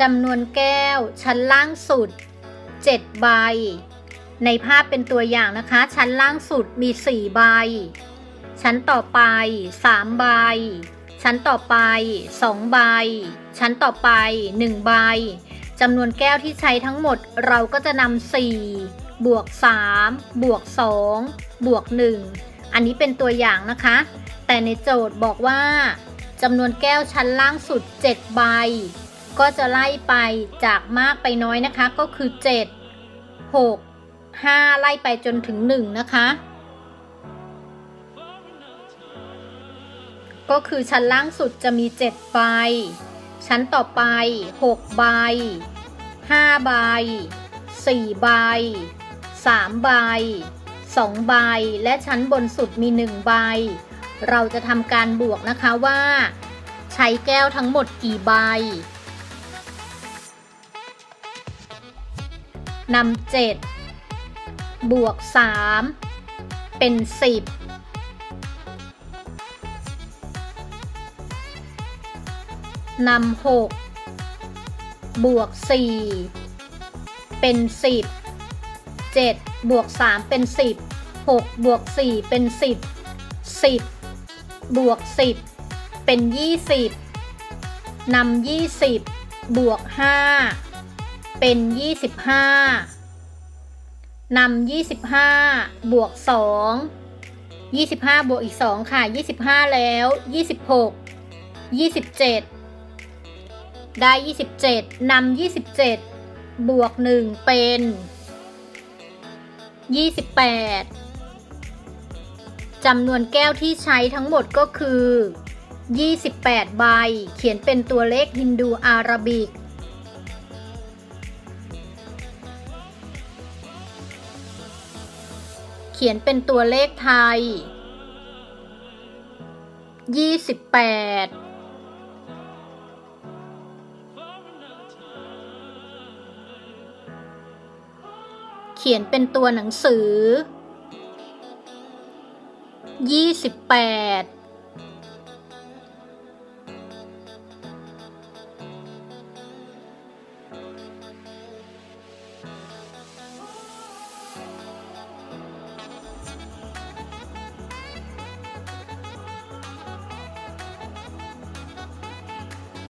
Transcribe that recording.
จำนวนแก้ว ชั้นล่างสุด 7 ใบ ในภาพเป็นตัวอย่างนะคะ ชั้นล่างสุดมี 4 ใบ ชั้นต่อไป 3 ใบ ชั้นต่อไป 2 ใบ ชั้นต่อไป 1 ใบจำนวนแก้วที่ใช้ทั้งหมดเราก็จะนำ4บวก3บวก2บวก1อันนี้เป็นตัวอย่างนะคะ แต่ในโจทย์บอกว่าจำนวนแก้วชั้นล่างสุด 7 ใบ ก็จะไล่ไปจากมากไปน้อยนะคะ ก็คือ 7 6 5 ไล่ไปจนถึง 1 นะคะ ก็คือชั้นล่างสุดจะมี 7 ใบ ชั้นต่อไป 6 ใบ 5 ใบ 4 ใบ 3 ใบ 2 ใบ และชั้นบนสุดมี 1 ใบ เราจะทำการบวกนะคะว่า ใช้แก้วทั้งหมดกี่ใบ นำเจ็ดบวกสามเป็นสิบนำหกบวกสี่เป็นสิบเจ็ดบวกสามเป็นสิบหกบวกสี่เป็นสิบสิบบวกสิบเป็นยี่สิบนำยี่สิบบวกห้า เป็น 25นำ25 บวก 2 25 บวกอีก 2 ค่ะ 25 แล้ว 26 27 ได้ 27นำ27 บวก 1 เป็น 28จำนวนแก้วที่ใช้ทั้งหมดก็คือ 28 ใบ เขียนเป็นตัวเลขฮินดูอาราบิก ขียนเป็นตัวเลขไทย ยี่สิบแปด เขียนเป็นตัวหนังสือ ยี่สิบแปด